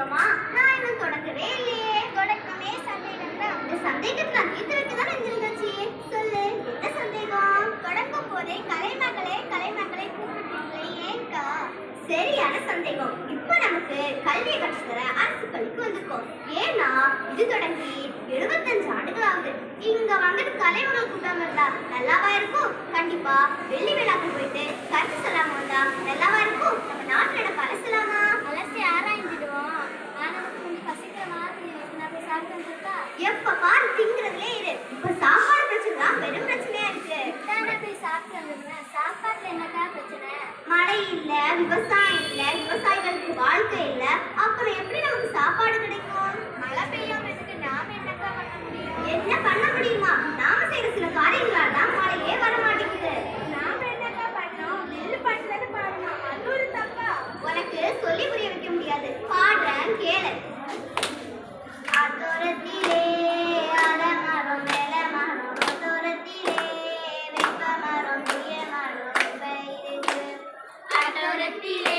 சந்தேகமா நான் இன்னும் தொடங்கவே இல்லையே. தொடக்கமே சந்தேகம் தான் அந்த சந்தேகத்தை நான் தீர்த்துறதுக்கு தான் வந்துருந்துச்சு சொல்லு. என்ன சந்தேகம்? தொடங்கும் போதே கலைமகளே கலைமகளே கூப்பிட்டுருக்கீங்களே ஏங்கா சரியான சந்தேகம். இப்போ நமக்கு கல்வியை கற்றுத்தர அரசு பள்ளிக்கு வந்திருக்கோம். ஏன்னா இது தொடங்கி எழுபத்தஞ்சு ஆண்டுகள் ஆகுது இங்க வந்துட்டு கலைமகள் கூட்டம் இருந்தா நல்லாவா இருக்கும்? கண்டிப்பா. வெள்ளி விழாக்கு போயிட்டு கருத்து சொல்லாம வந்தா நல்லாவா இருக்கும்? பாரு திங்கிறதுலே இரு. இப்ப சாப்பாடு பிரச்சனை தான் பெரும் பிரச்சனையா இருக்கு. போய் சாப்பிட்டு வந்துடுவேன் சாப்பாட்டுல என்னக்கா பிரச்சனை? மழை இல்ல விவசாயம் happy